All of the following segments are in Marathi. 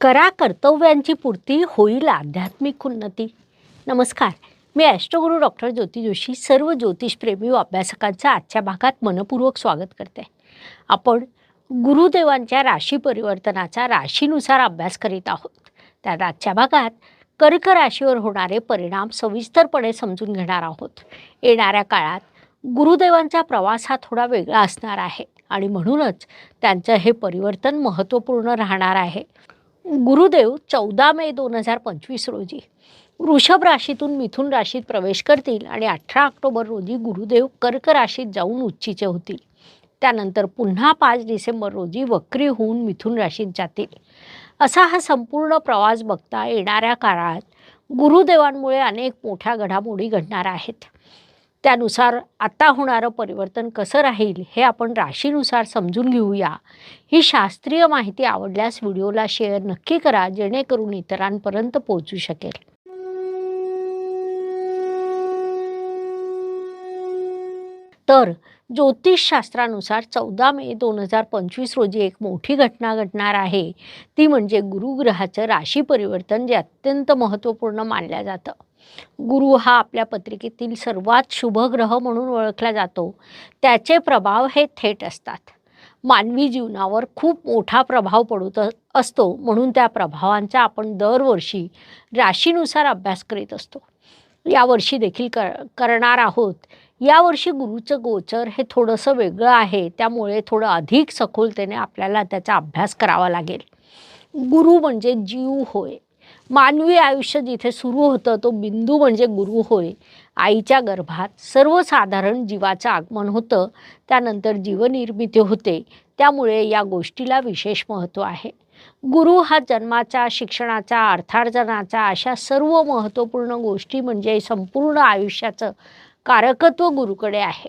करा कर्तव्यांची पूर्ती होईल आध्यात्मिक उन्नती. नमस्कार. मी ॲस्ट्रोगुरू डॉक्टर ज्योती जोशी सर्व ज्योतिषप्रेमी व अभ्यासकांचं आजच्या भागात मनपूर्वक स्वागत करते. आपण गुरुदेवांच्या राशी परिवर्तनाचा राशीनुसार अभ्यास करीत आहोत. त्यात आजच्या भागात कर्क राशीवर होणारे परिणाम सविस्तरपणे समजून घेणार आहोत. येणाऱ्या काळात गुरुदेवांचा प्रवास हा थोडा वेगळा असणार आहे आणि म्हणूनच त्यांचं हे परिवर्तन महत्त्वपूर्ण राहणार आहे. गुरुदेव चौदा मे दोन हजार पंचवीस रोजी वृषभ राशीतून मिथुन राशीत प्रवेश करतील आणि अठरा ऑक्टोबर रोजी गुरुदेव कर्क राशीत जाऊन उच्चीचे होतील. त्यानंतर पुन्हा पाच डिसेंबर रोजी वक्री होऊन मिथुन राशीत जातील. असा हा संपूर्ण प्रवास बघता येणाऱ्या काळात गुरुदेवांमुळे अनेक मोठ्या घडामोडी घडणार आहेत. त्यानुसार आता होणारं परिवर्तन कसं राहील हे आपण राशीनुसार समजून घेऊया. ही शास्त्रीय माहिती आवडल्यास व्हिडिओला शेअर नक्की करा जेणेकरून इतरांपर्यंत पोहोचू शकेल. तर ज्योतिषशास्त्रानुसार चौदा मे दोन हजार पंचवीस रोजी एक मोठी घटना घडणार आहे. ती म्हणजे गुरुग्रहाचं राशी परिवर्तन जे अत्यंत महत्त्वपूर्ण मानलं जातं. गुरु हा आपल्या पत्रिकेतील सर्वात शुभ ग्रह म्हणून ओळखला जातो. त्याचे प्रभाव हे थेट असतात. मानवी जीवनावर खूप मोठा प्रभाव पडत असतो म्हणून त्या प्रभावांचा आपण दरवर्षी राशीनुसार अभ्यास करीत असतो. यावर्षी देखील कर करणार आहोत. यावर्षी गुरुचं गोचर हे थोडंसं वेगळं आहे. त्यामुळे थोडं अधिक सखोलतेने आपल्याला त्याचा अभ्यास करावा लागेल. गुरु म्हणजे जीव होय. मानवी आयुष्य जिथे सुरू होतं तो बिंदू म्हणजे गुरु होय. आईच्या गर्भात सर्वसाधारण जीवाचं आगमन होतं. त्यानंतर जीवनिर्मिती होते. त्यामुळे या गोष्टीला विशेष महत्त्व आहे. गुरु हा जन्माचा शिक्षणाचा अर्थार्जनाचा अशा सर्व महत्त्वपूर्ण गोष्टी म्हणजे संपूर्ण आयुष्याचं कारकत्व गुरुकडे आहे.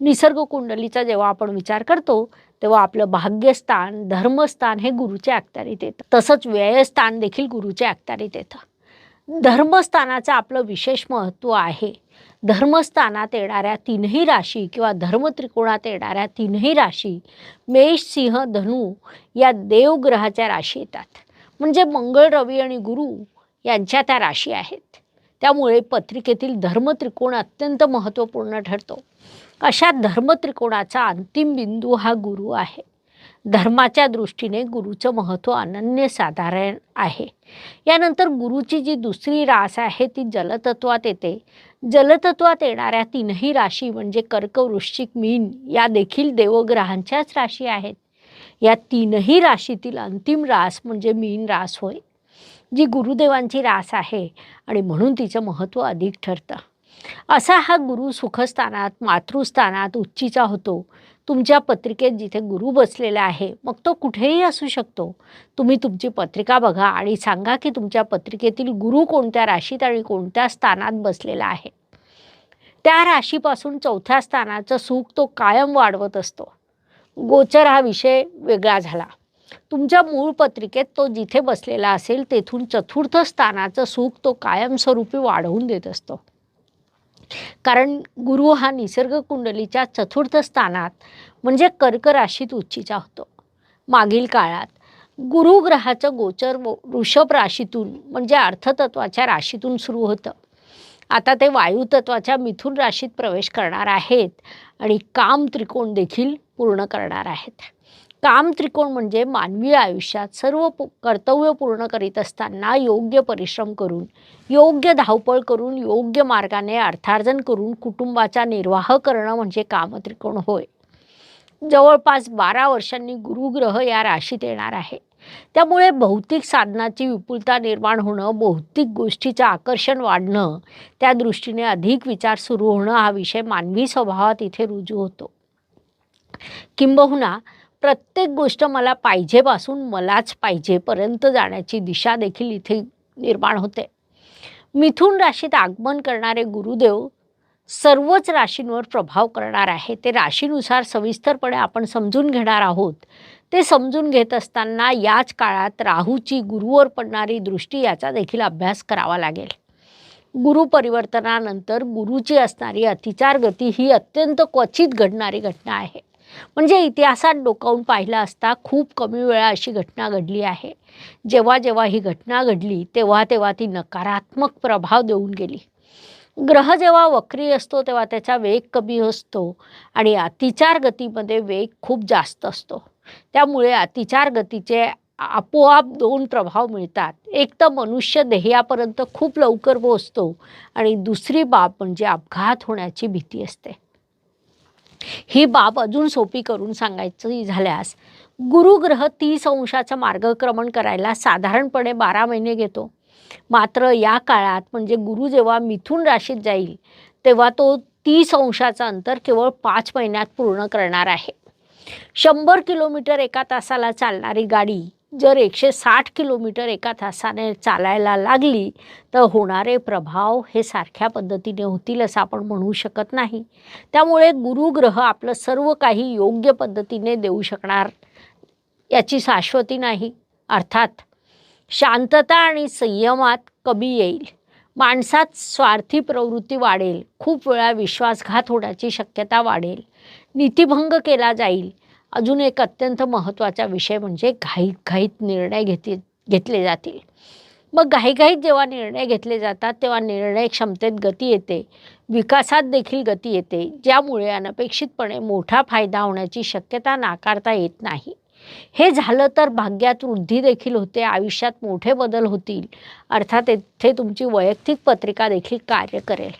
निसर्ग कुंडलीचा जेव्हा आपण विचार करतो तेव्हा आपलं भाग्यस्थान धर्मस्थान हे गुरुच्या अखत्यारीत येतं तसंच व्ययस्थान देखील गुरुच्या अखत्यारीत येतं धर्मस्थानाचं आपलं विशेष महत्त्व आहे. धर्मस्थानात येणाऱ्या तीनही राशी किंवा धर्मत्रिकोणात येणाऱ्या तीनही राशी मेष सिंह धनु या देवग्रहाच्या राशी येतात. म्हणजे मंगळ रवी आणि गुरु यांच्या त्या राशी आहेत. त्यामुळे पत्रिकेतील धर्मत्रिकोण अत्यंत महत्त्वपूर्ण ठरतो. अशा धर्मत्रिकोणाचा अंतिम बिंदू हा गुरु आहे. धर्माच्या दृष्टीने गुरुचं महत्त्व अनन्यसाधारण आहे. यानंतर गुरुची जी दुसरी रास आहे ती जलतत्वात येते. जलतत्वात येणाऱ्या तीनही राशी म्हणजे कर्क वृश्चिक मीन या देखील देवग्रहांच्याच राशी आहेत. या तीनही राशीतील अंतिम रास म्हणजे मीन रास होय. जी गुरुदेवांची रास आहे आणि म्हणून तिचं महत्त्व अधिक ठरतं. असा हा गुरु सुखस्थानात मातृस्थानात उच्चीचा होतो. तुमच्या पत्रिकेत जिथे गुरु बसलेला आहे मग तो कुठेही असू शकतो. तुम्ही तुमची पत्रिका बघा आणि सांगा की तुमच्या पत्रिकेतील गुरु कोणत्या राशीत आणि कोणत्या स्थानात बसलेला आहे. त्या राशीपासून चौथ्या स्थानाचं सुख तो कायम वाढवत असतो. गोचर हा विषय वेगळा झाला. तुमच्या मूळ पत्रिकेत तो जिथे बसलेला असेल तेथून चतुर्थ स्थानाचं सुख तो कायमस्वरूपी वाढवून देत असतो. कारण गुरु हा निसर्ग कुंडलीच्या चतुर्थ स्थानात म्हणजे कर्क राशीत उच्चीचा होतो. मागील काळात गुरु ग्रहाचं गोचर व- वृषभ राशीतून म्हणजे अर्थतत्वाच्या राशीतून सुरू होतं. आता ते वायुतत्वाच्या मिथुन राशीत प्रवेश करणार आहेत आणि काम त्रिकोण देखील पूर्ण करणार आहेत. काम त्रिकोण म्हणजे मानवी आयुष्यात सर्व कर्तव्य पूर्ण करीत असताना योग्य परिश्रम करून योग्य धावपळ करून योग्य मार्गाने अर्थार्जन करून कुटुंबाचा निर्वाह करणं म्हणजे कामत्रिकोण होय. जवळपास बारा वर्षांनी गुरुग्रह या राशीत येणार आहे. त्यामुळे भौतिक साधनाची विपुलता निर्माण होणं भौतिक गोष्टीचं आकर्षण वाढणं त्या दृष्टीने अधिक विचार सुरू होणं हा विषय मानवी स्वभावात इथे रुजू होतो. किंबहुना प्रत्येक गोष्ट मला पाहिजेपासून मलाच पाहिजेपर्यंत जाण्याची दिशा देखील इथे निर्माण होते. मिथुन राशीत आगमन करणारे गुरुदेव सर्वच राशींवर प्रभाव करणार आहे. ते राशीनुसार सविस्तरपणे आपण समजून घेणार आहोत. ते समजून घेत असताना याच काळात राहूची गुरुवर पडणारी दृष्टी याचा देखील अभ्यास करावा लागेल. गुरु परिवर्तनानंतर गुरुची असणारी अतिचार गती ही अत्यंत क्वचित घडणारी घटना आहे. म्हणजे इतिहासात डोकावून पाहिलं असता खूप कमी वेळा अशी घटना घडली आहे. जेव्हा जेव्हा ही घटना घडली तेव्हा तेव्हा ती नकारात्मक प्रभाव देऊन गेली. ग्रह जेव्हा वक्री असतो तेव्हा त्याचा वेग कमी असतो आणि अतिचार गतीमध्ये वेग खूप जास्त असतो. त्यामुळे अतिचार गतीचे आपोआप दोन प्रभाव मिळतात. एक तर मनुष्य देहापर्यंत खूप लवकर पोहोचतो आणि दुसरी बाब म्हणजे अपघात होण्याची भीती असते. ही बाब अजून सोपी करून सांगायची झाल्यास गुरुग्रह तीस अंशाचं मार्गक्रमण करायला साधारणपणे बारा महिने घेतो. मात्र या काळात म्हणजे गुरु जेव्हा मिथून राशीत जाईल तेव्हा तो तीस अंशाचं अंतर केवळ पाच महिन्यात पूर्ण करणार आहे. शंभर किलोमीटर एका तासाला चालणारी गाडी जर एकशे साठ किलोमीटर एका तासाने चालायला लागली तर होणारे प्रभाव हे सारख्या पद्धतीने होतील असं आपण म्हणू शकत नाही. त्यामुळे गुरुग्रह आपलं सर्व काही योग्य पद्धतीने देऊ शकणार याची शाश्वती नाही. अर्थात शांतता आणि संयमात कमी येईल. माणसात स्वार्थी प्रवृत्ती वाढेल. खूप वेळा विश्वासघात होण्याची शक्यता वाढेल. नीतिभंग केला जाईल. अजून एक अत्यंत महत्त्वाचा विषय म्हणजे घाईत घाईत निर्णय घेतील घेतले जातील. मग घाईघाईत जेव्हा निर्णय घेतले जातात तेव्हा निर्णय क्षमतेत गती येते. विकासात देखील गती येते ज्यामुळे अनपेक्षितपणे मोठा फायदा होण्याची शक्यता नाकारता येत नाही. हे झालं तर भाग्यात वृद्धी देखील होते आयुष्यात मोठे बदल होतील. अर्थात येथे तुमची वैयक्तिक पत्रिका देखील कार्य करेल.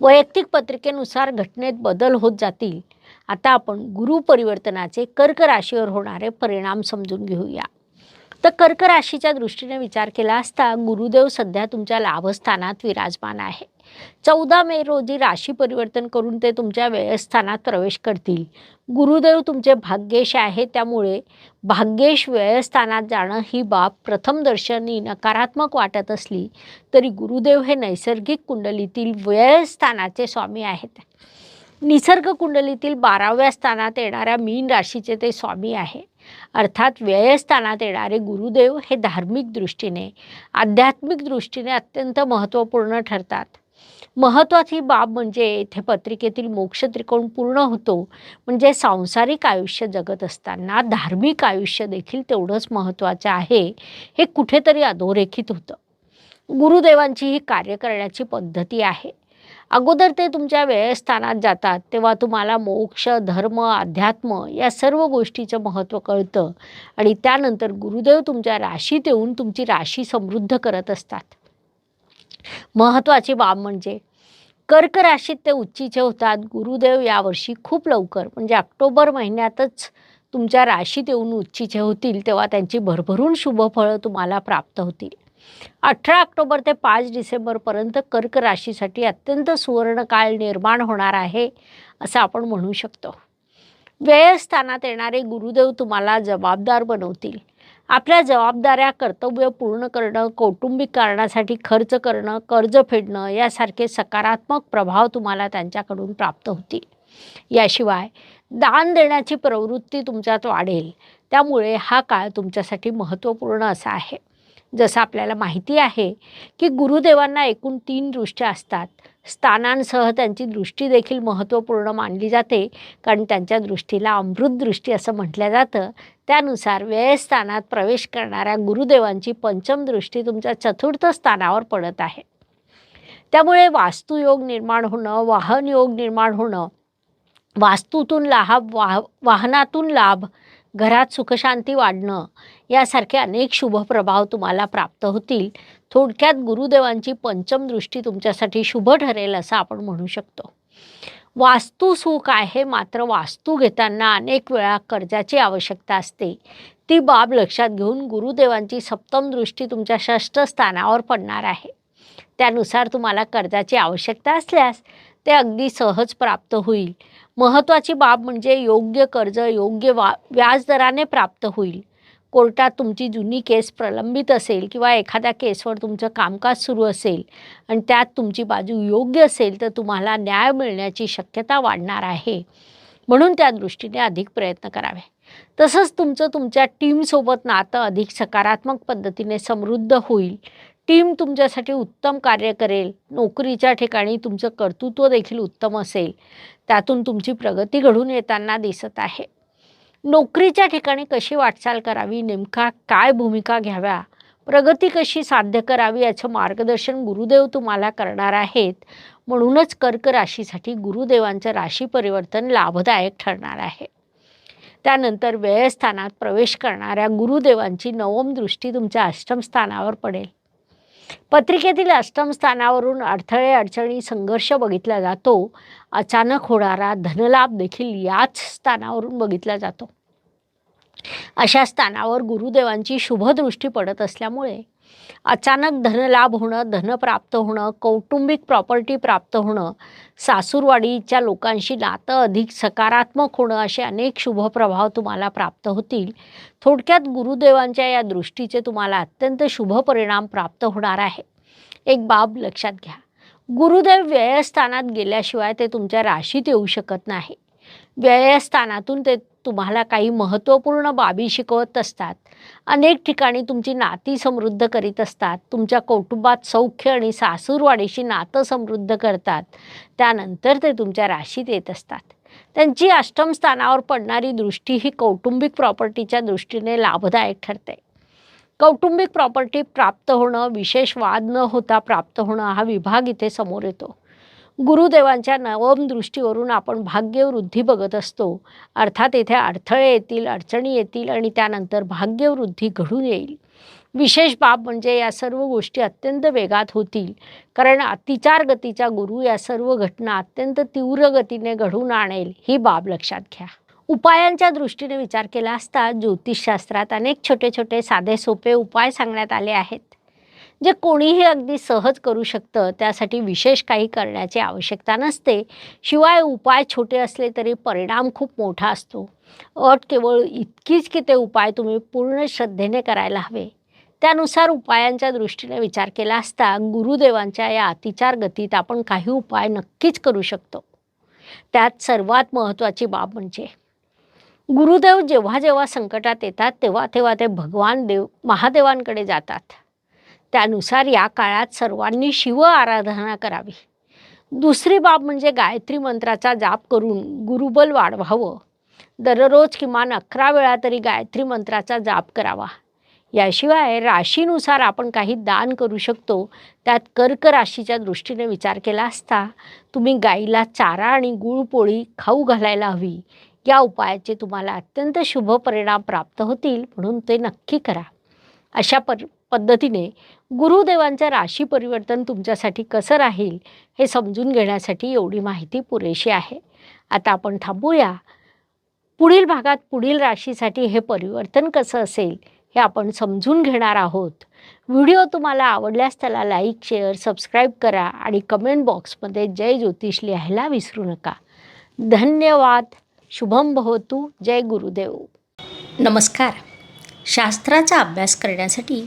वैयक्तिक पत्रिकेनुसार घटनेत बदल होत जातील. आता आपण गुरुपरिवर्तनाचे कर्क राशीवर होणारे परिणाम समजून घेऊया. तर कर्क राशीच्या दृष्टीने विचार केला असता गुरुदेव सध्या तुमच्या लाभस्थानात विराजमान आहे. चौदा मे रोजी राशी परिवर्तन करून ते तुमच्या व्ययस्थानात प्रवेश करतील. गुरुदेव तुमचे भाग्येश आहे त्यामुळे भाग्येश व्ययस्थानात जाणं ही बाब प्रथमदर्शनी नकारात्मक वाटत असली तरी गुरुदेव हे नैसर्गिक कुंडलीतील व्ययस्थानाचे स्वामी आहेत. निसर्ग कुंडलीतील बाराव्या स्थानात येणाऱ्या मीन राशीचे ते स्वामी आहे. अर्थात व्ययस्थानात येणारे गुरुदेव हे धार्मिक दृष्टीने आध्यात्मिक दृष्टीने अत्यंत महत्त्वपूर्ण ठरतात. महत्त्वाची बाब म्हणजे येथे पत्रिकेतील मोक्ष त्रिकोण पूर्ण होतो. म्हणजे सांसारिक आयुष्य जगत असताना धार्मिक आयुष्य देखील तेवढंच महत्त्वाचं आहे हे कुठेतरी अधोरेखित होतं. गुरुदेवांची ही कार्य करण्याची पद्धती आहे. अगोदर ते तुमच्या वेळस्थानात जातात तेव्हा तुम्हाला मोक्ष धर्म अध्यात्म या सर्व गोष्टीचं महत्त्व कळतं. आणि त्यानंतर गुरुदेव तुमच्या राशीत येऊन तुमची राशी समृद्ध करत असतात. महत्त्वाची बाब म्हणजे कर्क राशीत ते उच्चीचे होतात. गुरुदेव यावर्षी खूप लवकर म्हणजे ऑक्टोबर महिन्यातच तुमच्या राशीत येऊन उच्चीचे होतील तेव्हा त्यांची भरभरून शुभफळं तुम्हाला प्राप्त होतील. अठरा ऑक्टोबर ते पाच डिसेंबरपर्यंत कर्क राशीसाठी अत्यंत सुवर्ण काळ निर्माण होणार आहे असं आपण म्हणू शकतो. व्ययस्थानात येणारे गुरुदेव तुम्हाला जबाबदार बनवतील. आपल्या जबाबदाऱ्या कर्तव्य पूर्ण करणं कौटुंबिक कारणासाठी खर्च करणं कर्ज फेडणं यासारखे सकारात्मक प्रभाव तुम्हाला त्यांच्याकडून प्राप्त होतील. याशिवाय दान देण्याची प्रवृत्ती तुमच्यात वाढेल. त्यामुळे हा काळ तुमच्यासाठी महत्त्वपूर्ण असा आहे. जसं आपल्याला माहिती आहे की गुरुदेवांना एकूण तीन दृष्ट्या असतात. स्थानांसह त्यांची दृष्टी देखील महत्त्वपूर्ण मानली जाते कारण त्यांच्या दृष्टीला अमृत दृष्टी असं म्हटलं जातं. त्यानुसार व्ययस्थानात प्रवेश करणाऱ्या गुरुदेवांची पंचम दृष्टी तुमच्या चतुर्थ स्थानावर पडत आहे. त्यामुळे वास्तुयोग निर्माण होणं वाहन योग निर्माण होणं वास्तूतून लाभ वाह वाहनातून लाभ घरात सुखशांती वाढणं यासारखे अनेक शुभ प्रभाव तुम्हाला प्राप्त होतील. थोडक्यात गुरुदेवांची पंचम दृष्टी तुमच्यासाठी शुभ ठरेल असं आपण म्हणू शकतो. वास्तू सुख आहे मात्र वास्तू घेताना अनेक वेळा कर्जाची आवश्यकता असते. ती बाब लक्षात घेऊन गुरुदेवांची सप्तम दृष्टी तुमच्या षष्ठ स्थानावर पडणार आहे. त्यानुसार तुम्हाला कर्जाची आवश्यकता असल्यास ते अगदी सहज प्राप्त होईल. महत्त्वाची बाब म्हणजे योग्य कर्ज योग्य वा व्याजदराने प्राप्त होईल. कोर्टात तुमची जुनी केस प्रलंबित असेल किंवा एखाद्या केसवर तुमचं कामकाज सुरू असेल आणि त्यात तुमची बाजू योग्य असेल तर तुम्हाला न्याय मिळण्याची शक्यता वाढणार आहे. म्हणून त्या दृष्टीने अधिक प्रयत्न करावे. तसंच तुमचं तुमच्या टीमसोबत नातं अधिक सकारात्मक पद्धतीने समृद्ध होईल. टीम तुमच्यासाठी उत्तम कार्य करेल. नोकरीच्या ठिकाणी तुमचं कर्तृत्व देखील उत्तम असेल. त्यातून तुमची प्रगती घडून येताना दिसत आहे. नोकरीच्या ठिकाणी कशी वाटचाल करावी? नेमका काय भूमिका घ्याव्या? प्रगती कशी साध्य करावी याचं मार्गदर्शन गुरुदेव तुम्हाला करणार आहेत. म्हणूनच कर्क राशीसाठी गुरुदेवांचं राशी परिवर्तन लाभदायक ठरणार आहे. त्यानंतर व्ययस्थानात प्रवेश करणाऱ्या गुरुदेवांची नवम दृष्टी तुमच्या अष्टमस्थानावर पडेल. पत्रिकेतील अष्टम स्थानावरून अडथळे अडचणी संघर्ष बघितला जातो. अचानक होणारा धनलाभ देखील याच स्थानावरून बघितला जातो. अशा स्थानावर गुरुदेवांची शुभदृष्टी पडत असल्यामुळे अचानक धनलाभ होणं धन प्राप्त होणं कौटुंबिक प्रॉपर्टी प्राप्त होणं सासूरवाडीच्या लोकांशी नातं अधिक सकारात्मक होणं असे अनेक शुभप्रभाव तुम्हाला प्राप्त होतील. थोडक्यात गुरुदेवांच्या या दृष्टीचे तुम्हाला अत्यंत शुभ परिणाम प्राप्त होणार आहे. एक बाब लक्षात घ्या. गुरुदेव व्ययस्थानात गेल्याशिवाय ते तुमच्या राशीत येऊ शकत नाही. व्ययस्थानातून ते तुम्हाला काही महत्त्वपूर्ण बाबी शिकवत असतात. अनेक ठिकाणी तुमची नाती समृद्ध करीत असतात. तुमच्या कौटुंबात सौख्य आणि सासूरवाडीशी नातं समृद्ध करतात. त्यानंतर ते तुमच्या राशीत येत असतात. त्यांची अष्टम स्थानावर पडणारी दृष्टी ही कौटुंबिक प्रॉपर्टीच्या दृष्टीने लाभदायक ठरते. कौटुंबिक प्रॉपर्टी प्राप्त होणं विशेष वाद न होता प्राप्त होणं हा विभाग इथे समोर येतो. गुरुदेवांच्या नवम दृष्टीवरून आपण भाग्यवृद्धी बघत असतो. अर्थात येथे अडथळे येतील अडचणी येतील आणि त्यानंतर भाग्यवृद्धी घडून येईल. विशेष बाब म्हणजे या सर्व गोष्टी अत्यंत वेगात होतील. कारण अतिचार गतीचा गुरु या सर्व घटना अत्यंत तीव्र गतीने घडून आणेल ही बाब लक्षात घ्या. उपायांच्या दृष्टीने विचार केला असता ज्योतिषशास्त्रात अनेक छोटे छोटे साधे सोपे उपाय सांगण्यात आले आहेत. जे कोणीही अगदी सहज करू शकतं त्यासाठी विशेष काही करण्याची आवश्यकता नसते. शिवाय उपाय छोटे असले तरी परिणाम खूप मोठा असतो. अट केवळ इतकीच की ते उपाय तुम्ही पूर्ण श्रद्धेने करायला हवे. त्यानुसार उपायांच्या दृष्टीने विचार केला असता गुरुदेवांच्या या अतिचार गतीत आपण काही उपाय नक्कीच करू शकतो. त्यात सर्वात महत्त्वाची बाब म्हणजे गुरुदेव जेव्हा जेव्हा संकटात येतात तेव्हा तेव्हा ते भगवान देव महादेवांकडे जातात. त्यानुसार या काळात सर्वांनी शिव आराधना करावी. दुसरी बाब म्हणजे गायत्री मंत्राचा जाप करून गुरुबल वाढवावं. दररोज किमान अकरा वेळा तरी गायत्री मंत्राचा जाप करावा. याशिवाय राशीनुसार आपण काही दान करू शकतो. त्यात कर्क राशीच्या दृष्टीने विचार केला असता तुम्ही गाईला चारा आणि गुळपोळी खाऊ घालायला हवी. या उपायाचे तुम्हाला अत्यंत शुभ परिणाम प्राप्त होतील म्हणून ते नक्की करा. अशा पर पद्धतीने गुरुदेवांचं राशी परिवर्तन तुमच्यासाठी कसं राहील हे समजून घेण्यासाठी एवढी माहिती पुरेशी आहे. आता आपण थांबूया. पुढील भागात पुढील राशीसाठी हे परिवर्तन कसं असेल हे आपण समजून घेणार आहोत. व्हिडिओ तुम्हाला आवडल्यास त्याला लाईक शेअर सबस्क्राईब करा आणि कमेंट बॉक्समध्ये जय ज्योतिष लिहायला विसरू नका. धन्यवाद. शुभम भवतु. जय गुरुदेव. नमस्कार. शास्त्राचा अभ्यास करण्यासाठी